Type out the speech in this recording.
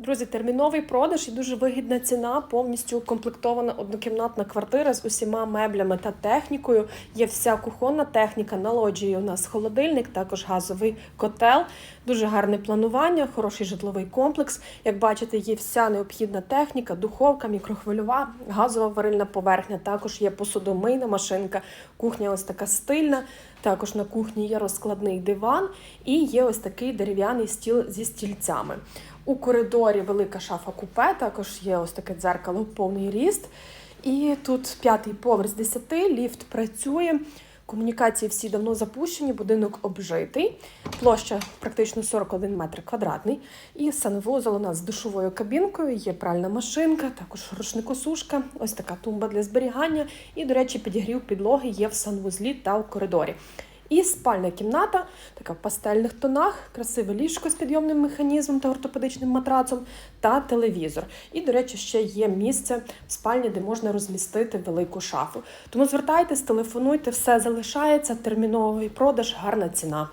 Друзі, терміновий продаж і дуже вигідна ціна. Повністю укомплектована однокімнатна квартира з усіма меблями та технікою. Є вся кухонна техніка. На лоджії у нас холодильник, також газовий котел. Дуже гарне планування, хороший житловий комплекс. Як бачите, є вся необхідна техніка, духовка, мікрохвильова, газова варильна поверхня. Також є посудомийна машинка. Кухня ось така стильна. Також на кухні є розкладний диван і є ось такий дерев'яний стіл зі стільцями. У коридорі велика шафа купе, також є ось таке дзеркало повний ріст. І тут п'ятий поверх з 10, ліфт працює. Комунікації всі давно запущені, будинок обжитий, площа практично 41 метр квадратний. І санвузол у нас з душовою кабінкою, є пральна машинка, також рушникосушка, ось така тумба для зберігання. І, до речі, підігрів підлоги є в санвузлі та в коридорі. І спальна кімната, така в пастельних тонах, красиве ліжко з підйомним механізмом та ортопедичним матрацом, та телевізор. І, до речі, ще є місце в спальні, де можна розмістити велику шафу. Тому звертайтесь, телефонуйте, все залишається. Терміновий продаж, гарна ціна.